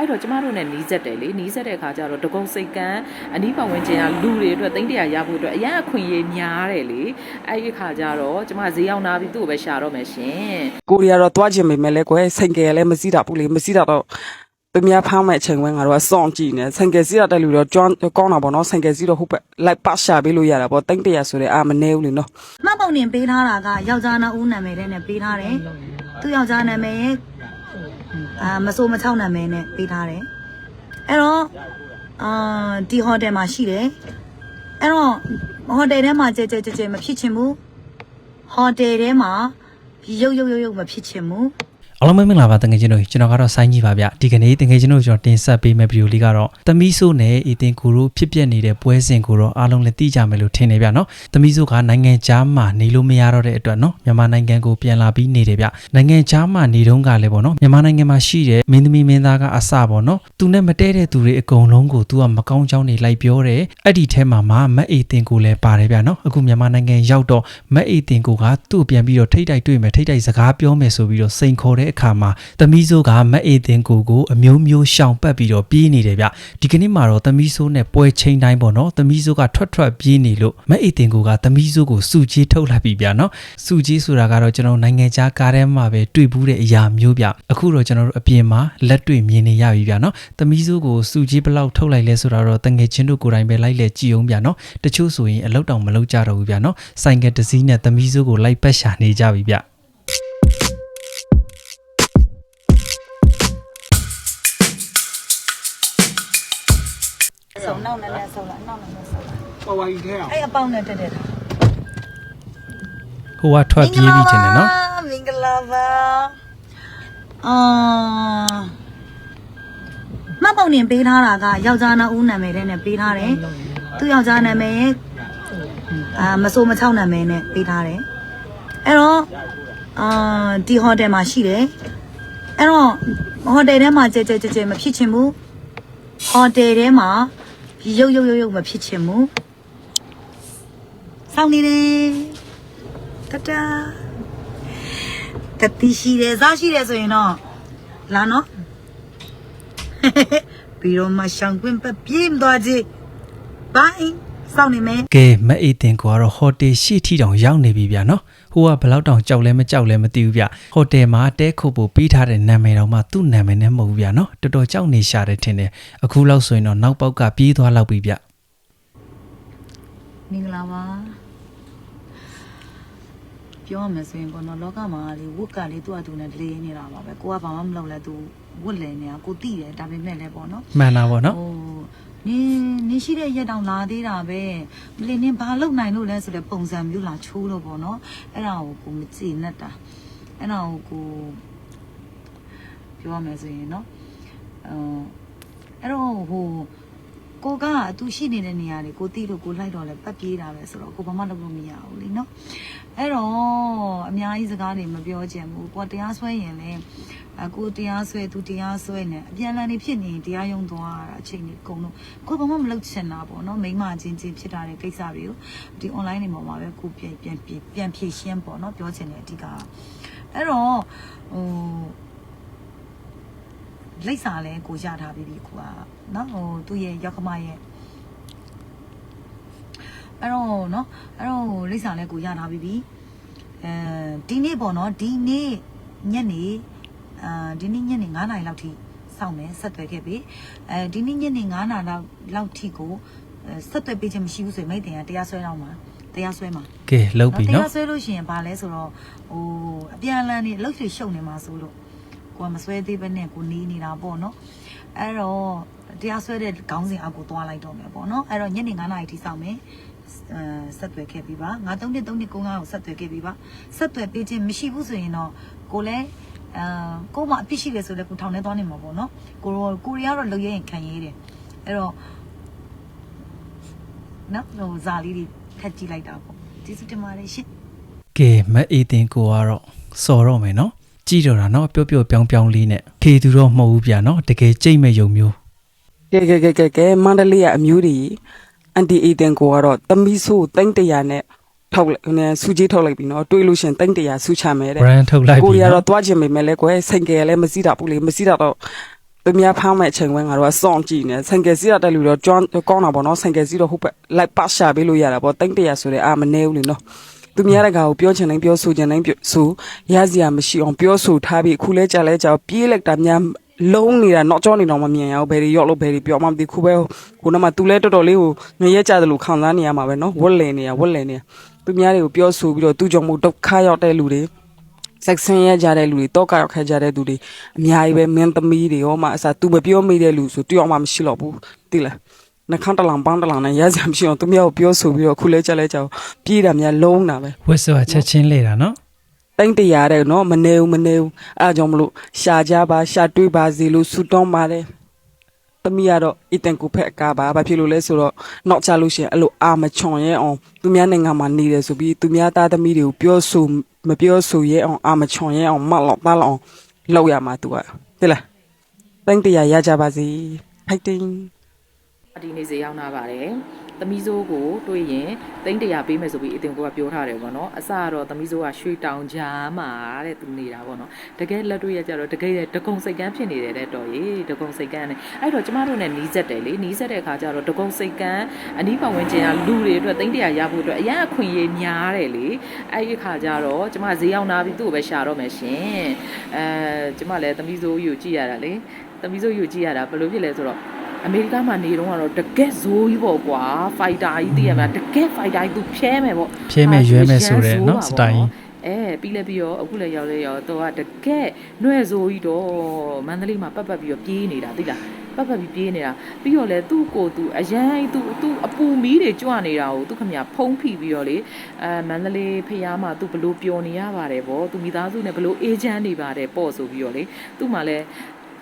အဲ့တော့ကျမတို့ ਨੇ နီးစက်တယ်လေနီးစက်တဲ့အခါကျတော့တကုံစိတ်ကန်းအနီးပတ်ဝန်းကျင်ကလူတွေအတွက်သိန်းတရာရဖို့အတွက်အရန်အခွင့်အရေးများတယ်လေအဲ့ဒီအခါကျတော့ကျမဈေးရောက်လာပြီးသူ့ကိုပဲရှာတော့မယ်ရှင်ကိုရီးယားတော့တွားချင်ပေမဲ့လည်းကွယ်ဆိုင်ကယ်လည်းမစီးတာဘူးလေမစီးတာတော့သူများဖောင်းမဲ့အချိန်ဝဲငါတို့ကစောင့်ကြည့်နေဆိုင်ကယ်စီးတာတဲ့လူတော့ကျွမ်းကောင်းတာပေါ့နော်ဆိုင်ကယ်စီးတော့ဟုတ်ပဲလိုက်ပတ်ရှာပေးလို့ရတာပေါ့တိတ်တရဆိုတဲ့အာမနေဘူးလေနော်မှတ်ပုံတင်ပေးထားတာကယောက်ျားနှစ်ဦးနာမည်နဲ့နဲ့ပေးထားတယ်သူယောက်ျားနာမည်ရဲ့ အာမစိုးမချောက်နာမည်နဲ့ပေးထားတယ်အဲ့တော့အာဒီဟိုတယ်မှာရှိတယ်အဲ့တော့ဟိုတယ်ထဲမှာကြဲကြဲကြဲကြဲမဖြစ်ချင်ဘူးဟိုတယ်ထဲမှာရုပ်ရုပ်ရုပ်ရုပ်မဖြစ်ချင်ဘူး အားလုံးပဲမင်္ဂလာပါတငယ်ချင်းတို့ကျွန်တော်ကတော့ဆိုင်းကြီးပါဗျဒီကနေ့တငယ်ချင်းတို့ကျွန်တော်တင်ဆက်ပေးမယ့်ဗီဒီယိုလေးကတော့သမီးဆိုးနဲ့အီတင်ကိုတို့ဖြစ်ပျက်နေတဲ့ပွဲစဉ်ကိုတော့အားလုံးလည်းသိကြမယ်လို့ထင်နေဗျနော်သမီးဆိုးကနိုင်ငံခြားမှာနေလို့မရတော့တဲ့အတွက်နော်မြန်မာနိုင်ငံကိုပြန်လာပြီးနေတယ်ဗျနိုင်ငံခြားမှာနေတုန်းကလည်းပေါ့နော်မြန်မာနိုင်ငံမှာရှိတဲ့မင်းသမီးမင်းသားကအစပေါ့နော်သူနဲ့မတည့်တဲ့သူတွေအကုန်လုံးကိုသူကမကောင်းကြောင်းနေလိုက်ပြောတယ်အဲ့ဒီထဲမှာမှမက်အီတင်ကိုလည်းပါတယ်ဗျနော်အခုမြန်မာနိုင်ငံရောက်တော့မက်အီတင်ကိုကသူ့ကိုပြန်ပြီးတော့ထိတ်တိုက်တွေ့မယ်ထိတ်တိုက်စကားပြောမယ်ဆိုပြီးတော့စိန်ခေါ်တဲ့အခါမှာသမီးဆိုးကမက်အီတင်ကိုကိုအမျိုးမျိုးရှောင်ပတ်ပြီးတော့ပြေးနေတယ်ဗျဒီကနေ့မှာတော့သမီးဆိုးနဲ့ပွဲချင်းတိုင်းပေါ့နော်သမီးဆိုးကထွက်ထွက်ပြေးနေလို့မက်အီတင်ကိုကသမီးဆိုးကိုစုကြီးထုတ်လိုက်ပြီဗျနော်စုကြီးဆိုတာကတော့ကျွန်တော်နိုင်ငံခြားကားထဲမှာပဲတွေ့ဘူးတဲ့အရာမျိုးဗျအခုတော့ကျွန်တော်တို့အပြင်မှာလက်တွေ့မြင်နေရပြီဗျနော်သမီးဆိုးကိုစုကြီးဘယ်လောက်ထုတ်လိုက်လဲဆိုတာတော့တငယ်ချင်းတို့ကိုယ်တိုင်ပဲလိုက်လေကြည့်အောင်ဗျနော်တချို့ဆိုရင်အလောက်တောင်မလောက်ကြတော့ဘူးဗျနော်ဆိုင်ကတစ်စီးနဲ့သမီးဆိုးကိုလိုက်ပတ်ရှာနေကြပြီဗျ ပေါ်ဝါကြီးထဲအောင်အဲ့အပေါင်းနဲ့တက်တက်တာဟိုကထွက်ပြေးပြီးခြင်းနဲ့နော်မင်္ဂလာပါအာမှတ်ပုံတင်ပေးထားတာကယောက်ျားနှစ်ဦးနာမည်နဲ့ပေးထားတယ်သူယောက်ျားနာမည်ရဲ့အာမစိုးမချောက်နာမည်နဲ့ပေးထားတယ်အဲ့တော့အာဒီဟိုတယ်မှာရှိတယ်အဲ့တော့ဟိုတယ်ထဲမှာကြဲကြဲကြဲကြဲမဖြစ်ချင်ဘူးဟိုတယ်ထဲမှာရုပ်ရုပ်ရုပ်ရုပ်မဖြစ်ချင်ဘူး စောင့်နေတယ်တတာတတိရှိတယ်စားရှိတယ်ဆိုရင်တော့လာနော်ပြီးတော့မှရှောင်းကွင်းပပြေးမသွားကြဘိုင်းစောင့်နေမယ်ကဲမအေးတင်ကိုကတော့ဟိုတယ်ရှိထီတောင်ရောက်နေပြီဗျနော်ဟိုကဘယ်လောက်တောင်ကြောက်လဲမကြောက်လဲမသိဘူးဗျဟိုတယ်မှာတဲခုတ်ဖို့ပေးထားတဲ့နာမည်တော့မှသူ့နာမည်နဲ့မဟုတ်ဘူးဗျနော်တော်တော်ကြောက်နေရှာတယ်ထင်တယ်အခုလောက်ဆိုရင်တော့နောက်ပေါက်ကပြေးသွားလောက်ပြီဗျမင်္ဂလာပါ ပြောရမယ်ဆိုရင်ပေါ့နော်လောကမှာလေဝတ်ကလေသူ့အတူနဲ့လေးနေတာပါပဲကိုကဘာမှမလုပ်လဲသူဝတ်လဲနေတာကိုတိတယ်ဒါပေမဲ့လည်းပေါ့နော်မှန်တာပေါ့နော်ဟိုနင်းနင်းရှိတဲ့ရက်တောင်လာသေးတာပဲမလီနင်းဘာလုပ်နိုင်လို့လဲဆိုတဲ့ပုံစံမျိုးလာချိုးလို့ပေါ့နော်အဲ့ဒါကိုကိုမကြည့်နဲ့တာအဲ့ဒါကိုကိုပြောရမယ်ဆိုရင်နော်အအဲ့တော့ဟိုကိုကသူရှိနေတဲ့နေရာတွေကိုတီးလို့ကိုလိုက်တော့လဲပတ်ပြေးတာပဲဆိုတော့ကိုဘာမှလုပ်လို့မရဘူးလीနော် အဲ့တော့အများကြီးစကားတွေမပြောချင်ဘူးကိုကတရားစွဲရင်လည်းအကိုတရားဆွဲသူတရားဆွဲနေအပြန်အလှန်နေဖြစ်နေရင်တရားရုံးသွားတာအချိန်ကြီးအကုန်လုံးကိုဘာမှမလုပ်ချင်တာပေါ့နော်မိမချင်းချင်းဖြစ်တာတဲ့ကိစ္စတွေကိုဒီ online တွေပေါ်မှာပဲကိုပြန်ပြန်ပြန်ပြန်ဖြည့်ရှင်းပေါ့နော်ပြောချင်တယ်အဓိကအဲ့တော့ဟိုလိပ်စာလဲကိုရထားပြီးပြီကိုကနော်ဟိုသူ့ရဲ့ရောက်ခမရဲ့ အဲ့တော့နော်အဲ့တော့လိပ်စာလဲကိုရထားပြီးပြီအဲဒီနေ့ပေါ့နော်ဒီနေ့ညနေအာဒီနေ့ညနေ9:00နာရီလောက်ထိစောင့်မယ်ဆက်သွယ်ခဲ့ပြီအဲဒီနေ့ညနေ9:00နာရီလောက်လောက်ထိကိုအဲဆက်သွယ်ပေးခြင်းမရှိဘူးဆိုရင်မိတ်တင်ကတရားစွဲတော့မှာတရားစွဲမှာကဲလောက်ပြီတနော်ရားဆွဲလို့ရှိရင်ဘာလဲဆိုတော့ဟိုအပြန်အလှန်နေအလုပ်တွေရှုပ်နေမှာဆိုလို့ကိုကမဆွဲသေးဘဲနဲ့ကိုနေနေတာပေါ့နော်အဲ့တော့တရားဆွဲတဲ့ခေါင်းစဉ်အောက်ကိုသွားလိုက်တော့မယ်ပေါ့နော်အဲ့တော့ညနေ9:00နာရီထိစောင့်မယ်အဲ ဆက်သွယ်ခဲ့ပြီပါငါ3နှစ်3နှစ်9ကိုဆက်သွယ်ခဲ့ပြီပါဆက်သွယ်ပေးခြင်းမရှိဘူးဆိုရင်တော့ကိုလည်းအာကိုမအပြစ်ရှိတယ်ဆိုလည်းကိုထောင်ထဲသွားနေမှာပေါ့နော်ကိုရောကိုရီးယားတော့လုံရရင်ခံရေးတယ်အဲ့တော့နော်ဟိုဇာလေးတွေထက်ကြည့်လိုက်တာပေါ့ကျေးဇူးတင်ပါတယ်ရှင်ကဲမအေးတင်ကိုကတော့စော်တော့မယ်နော်ကြည့်တော့တာနော်ပျော့ပျော့ပြောင်းပြောင်းလေးနဲ့ခေသူတော့မဟုတ်ဘူးဗျနော်တကယ်ကြိတ်မဲ့ယုံမျိုးကဲကဲကဲကဲကဲမန္တလေးကအမျိုးကြီး အန်တီအေတန်ကိုကတော့တမီဆိုးတိတ်တရနဲ့ထောက်လိုက်နည်းစူကြီးထောက်လိုက်ပြီနော်တွေးလို့ရှရင်တိတ်တရစူချမယ်တဲ့ brand ထုတ်လိုက်ကိုပြီရီးယားနော်တော့တွားချင်ပေမဲ့လည်းကွယ်ဆိုင်ကယ်လည်းမစီးတာဘူးလေမစီးတာတော့သူများဖောင်းမဲ့အချိန်ပဲငါတို့ကစောင့်ကြည့်နေဆိုင်ကယ်စီးရတဲ့လူတော့ကျွမ်းကောင်းတာပေါ့နော်ဆိုင်ကယ်စီးတော့ဟုတ်ပဲလိုက်ပတ်ရှာပေးလို့ရတာပေါ့တိတ်တရဆိုတဲ့အာမနေဘူးလေနော်သူများတကာကိုပြောချင်တိုင်းပြောဆိုချင်တိုင်းပြောဆိုရစရာမရှိအောင်ပြောဆိုထားပြီးအခုလဲကြာလဲကြာပြေးလိုက်တာများ လုံးနေတာတော့ကြောနေတော့မမြင်ရဘူးဘယ်တွေရော့လို့ဘယ်တွေပြောမှမသိခုပဲခုနမှသူလဲတော်တော်လေးကိုငရဲကြတယ်လို့ခံစားနေရမှာပဲနော်ဝက်လည်နေရဝက်လည်နေရသူများတွေကိုပြောဆိုပြီးတော့သူကြောင့်မို့ဒုက္ခရောက်တဲ့လူတွေဆက်ဆင်းရကြတဲ့လူတွေတောကရောက်ခဲ့ကြတဲ့လူတွေအများကြီးပဲမင်းသမီးတွေရောမှအစား तू မပြောမိတဲ့လူဆိုတယောက်မှမရှိတော့ဘူးသိလားနှခမ်းတလန်ပန်းတလန်နဲ့ရစရာမရှိအောင်သူများကိုပြောဆိုပြီးတော့ခုလဲကြလဲကြောင်ပြေးတာများလုံးတာပဲဝစ်ဆိုကချက်ချင်းလေတာနော် တိမ့်တရာတဲ့နော်မနေဘူးမနေဘူးအားကြောင့်မလို့ရှာကြပါရှာတွေးပါစီလို့ဆူတောင်းပါတယ်သမီးကတော့အတန်ကိုဖက်အကားပါဘာဖြစ်လို့လဲဆိုတော့နောက်ချလို့ရှရင်အဲ့လိုအာမချွန်ရဲအောင်သူများနိုင်ငံမှာနေတယ်ဆိုပြီးသူများသားသမီးတွေကိုပြောဆိုမပြောဆိုရဲအောင်အာမချွန်ရဲအောင်မတ်လောက်ပါလောက်အောင်လောက်ရမှာ तू ကသိလားတိမ့်တရာရကြပါစီဖိုက်တင်းဒီနေ့ဈေးရောက်လာပါတယ် သမီးစိုးကိုတွေ့ရင်သိန်းတရာပေးမယ်ဆိုပြီးအတင်ကိုကပြောထားတယ်ပေါ့နော်အစကတော့သမီးစိုးကရွှေတောင်ကြားမှာတဲ့သူနေတာပေါ့နော်တကယ်လက်တွေ့ရကြတော့တကယ်တကုံစိတ်ကန်းဖြစ်နေတယ်တဲ့တော်ကြီးတကုံစိတ်ကန်းနဲ့အဲ့တော့ကျမတို့နဲ့နီးစက်တယ်လေနီးစက်တဲ့အခါကျတော့တကုံစိတ်ကန်းအနီးပတ်ဝန်းကျင်ကလူတွေအတွက်သိန်းတရာရဖို့အတွက်အရင်အခွင့်အရေးများတယ်လေအဲ့ဒီအခါကျတော့ကျမဈေးရောက်လာပြီးသူ့ကိုပဲရှာတော့မယ်ရှင်အဲကျမလည်းသမီးစိုးကြီးကိုကြည့်ရတာလေသမီးစိုးကြီးကိုကြည့်ရတာဘယ်လိုဖြစ်လဲဆိုတော့ အမေရိကမှာနေတော့ကတော့တကက်ဇိုးကြီးပေါ့ကွာဖိုက်တာကြီးသိရမလားတကက်ဖိုက်တာကြီးသူဖြဲမယ်ပေါ့ဖြဲမဲ့ရွဲမဲ့ဆိုတဲ့နော်စတိုင်ကြီးအဲပြီးလဲပြီးတော့အခုလည်းရောက်လဲရောက်တော့တကက်နှွဲ့ဇိုးကြီးတော့မန္တလေးမှာပတ်ပတ်ပြီးတော့ပြေးနေတာသိလားပတ်ပတ်ပြီးပြေးနေတာပြီးတော့လဲသူ့ကိုယ်သူအရန်သူသူအပူမီးတွေကြွနေတာကိုသူခမရဖုံးဖိပြီးတော့လေအဲမန္တလေးဖျားမှာသူဘလို့ပျော်နေရပါတယ်ဗောသူမိသားစုနဲ့ဘလို့အေးချမ်းနေပါတယ်ပေါ့ဆိုပြီးတော့လေသူ့မှာလဲ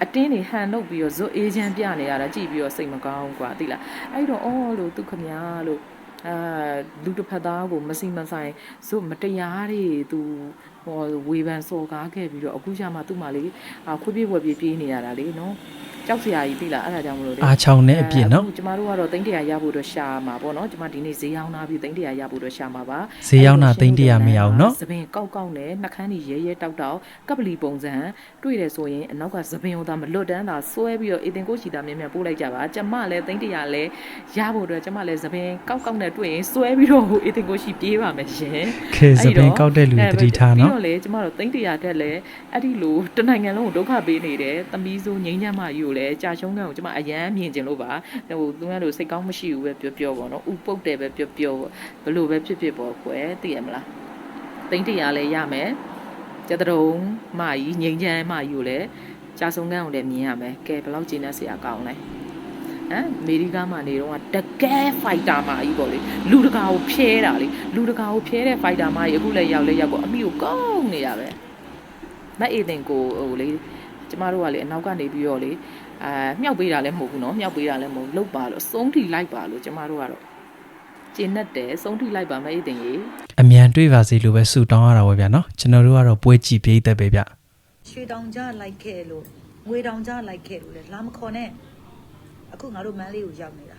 အတင်းနေဟန်လုပ်ပြီးတော့ဇွတ်အေးချမ်းပြနေရတာကြည့်ပြီးတော့စိတ်မကောင်းกว่าသိလားအဲ့တော့အော်လို့သူခမညာလို့အာလူတစ်ဖက်သားကိုမစီမဆိုင်ဇွတ်မတရားတွေသူဟောဝေဖန်စော်ကားခဲ့ပြီးတော့အခုကျမှသူ့မှာလေအာခွေးပြေးဝက်ပြေးပြေးနေရတာလေနော် ကြောက်စရာကြီးသိလားအဲ့ဒါကြောင့်မလို့လေအားချောင်းနဲ့အပြည့်နော်အခုကျမတို့ကတော့တိန်းတရာရဖို့အတွက်ရှာမှာပေါ့နော်ကျမဒီနေ့ဈေးရောက်လာပြီးတိန်းတရာရဖို့အတွက်ရှာမှာပါဈေးရောက်တာသိန်းတရာမရအောင်နော်သပင်ကောက်ကောက်နဲ့နှာခမ်းကြီးရဲရဲတောက်တောက်ကပလီပုံစံတွေ့တယ်ဆိုရင်အနောက်ကသပင်ဟိုသားမလွတ်တန်းတာဆွဲပြီးတော့အေတင်ကိုချီတာမြင်မြန်ပို့လိုက်ကြပါကျမလည်းတိန်းတရာလည်းရဖို့အတွက်ကျမလည်းသပင်ကောက်ကောက်နဲ့တွေ့ရင်ဆွဲပြီးတော့ဟိုအေတင်ကိုချီပြေးပါမယ်ရှင်ခေစပင်ကောက်တဲ့လူတွေတတိထားပြီးနော်တော့လေကျမတို့တိန်းတရာတက်လဲအဲ့ဒီလိုတနိုင်ငံလုံးကိုဒုက္ခပေးနေတယ်သမီးဆိုငိမ့်ညမ်းမယူကိုလည်းကြာရှုံးကန်ကိုကျမအရန်မြင်ကျင်လို့ပါဟိုသူကလို့စိတ်ကောင်းမရှိဘူးပဲပြောပြောပေါ့နော်ဥပုတ်တယ်ပဲပြောပြောဘလို့ပဲဖြစ်ဖြစ်ပေါ့ကွယ်သိရမလားသိန်းတရာလည်းရမယ်ကျက်တုံးမကြီးငိမ့်ချမ်းမကြီးကိုလည်းကြာဆုံးကန်းကိုလည်းမြင်ရမယ်ကဲဘယ်လောက်ကျင်းနေစရာကောင်းလဲဟမ်အမေရိကမှာနေတော့တကယ်ဖိုက်တာမကြီးပေါ့လေလူတကာကိုဖျဲတာလေလူတကာကိုဖျဲတဲ့ဖိုက်တာမကြီးအခုလည်းရောက်လဲရောက်ကိုအမိကိုကောင်းနေရပဲမက်အေတင်ကိုဟိုလေကျမတို့ကလေအနောက်ကနေပြီးတော့လေ အာမြောက်ပေးတာလည်းမဟုတ်ဘူးเนาะမြောက်ပေးတာလည်းမဟုတ်လုတ်ပါလို့စုံးထိလိုက်ပါလို့ကျမတို့ကတော့ကျင်းနဲ့တယ်စုံးထိလိုက်ပါမက်အေတင်ကြီး အမြန်တွေ့ပါစေလို့ပဲဆုတောင်းရတာပဲဗျာနော်ကျွန်တော်တို့ကတော့ပွဲကြည့်ပြေးသက်ပဲဗျ ရွှေတောင်ကြားလိုက်ခဲ့လို့ငွေတောင်ကြားလိုက်ခဲ့လို့လေလာမခေါ်နဲ့အခုငါတို့မန်းလေးကိုရောက်နေတာ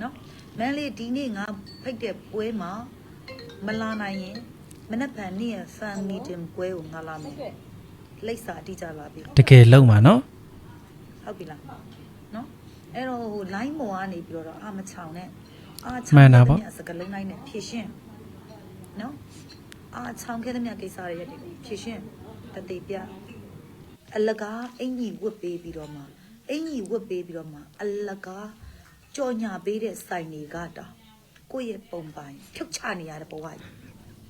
နော်မန်းလေးဒီနေ့ငါဖိတ်တဲ့ပွဲမှာမလာနိုင်ရင်မနက်ဖြန်နေ့ရ fan meeting ပွဲကိုငါလာမယ်လိပ်စာအတိအကျလာပြီ တကယ်လုံးပါနော် ဟုတ်ပြီလားနော်အဲ့တော့ဟို line မော်ကနေပြီးတော့အာမချောင်နဲ့အာချောမှင်န်တာပေါ့တဲ့စကလုံးတိုင်းနဲ့ဖြည့်ရှင်းနော်အာချောင်ခဲ့တဲ့မြတ်ကိစ္စတွေရဲ့ဖြည့်ရှင်းတတိပြအလကားအင်ကြီးဝတ်ပေးပြီးတော့မှအင်ကြီးဝတ်ပေးပြီးတော့မှအလကားကြော်ညာပေးတဲ့ဆိုင်တွေကတောင်ကိုယ့်ရဲ့ပုံပိုင်ဖြုတ်ချနေရတဲ့ဘဝကြီး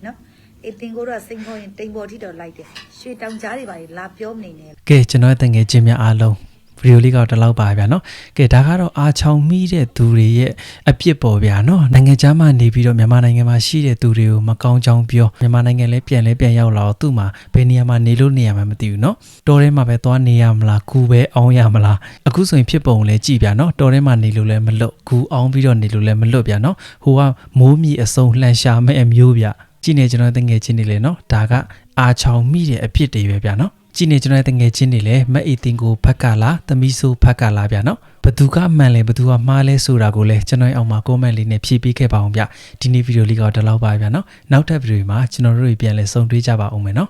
နော်အတင်ကိုတော့စိန်ခေါ်ရင်တိမ်ပေါ်ထိတော့လိုက်တယ်ရွှေတောင်ကြားတွေပါလေလာပြောမနေနဲ့ကဲကျွန်တော်ရဲ့တငယ်ချင်းများအားလုံး ဗီဒီယိုလေးကတော့ဒီလောက်ပါဗျာနော်ကဲဒါကတော့အာချောင်မိတဲ့သူတွေရဲ့အပြစ်ပေါ်ဗျာနော်နိုင်ငံခြားမှာနေပြီးတော့မြန်မာနိုင်ငံမှာရှိတဲ့သူတွေကိုမကောင်းကြောင်းပြောမြန်မာနိုင်ငံလည်းပြန်လဲပြန်ရောက်လာတော့သူ့မှာဘယ်နေရာမှာနေလို့နေရမှာမသိဘူးနော်တော်ထဲမှာပဲသွားနေရမလားကူပဲအောင်းရမလားအခုဆိုရင်ဖြစ်ပုံလဲကြည်ဗျာနော်တော်ထဲမှာနေလို့လည်းမလွတ်ကူအောင်းပြီးတော့နေလို့လည်းမလွတ်ဗျာနော်ဟိုကမိုးမြီအစုံလှန်ရှာမဲ့အမျိုးဗျကြည့်နေကျွန်တော်တငယ်ချင်းတွေလေနော်ဒါကအာချောင်မိတဲ့အဖြစ်တွေပဲဗျာနော် ကြည့်နေကျွန်တော်ရဲ့တငယ်ချင်းတွေလည်းမက်အီတင်ကိုဖက်ကလားသမီးဆိုးဖက်ကလားဗျာနော်ဘသူကမှန်လဲဘသူကမှားလဲဆိုတာကိုလည်းကျွန်တော်ရဲ့အောက်မှာ comment လေးနဲ့ဖြည့်ပေးခဲ့ပါအောင်ဗျဒီနေ့ဗီဒီယိုလေးကတော့ဒီလောက်ပါဗျာနော်နောက်ထပ်ဗီဒီယိုမှာကျွန်တော်တို့တွေပြန်လဲဆုံတွေ့ကြပါအောင်မယ်နော်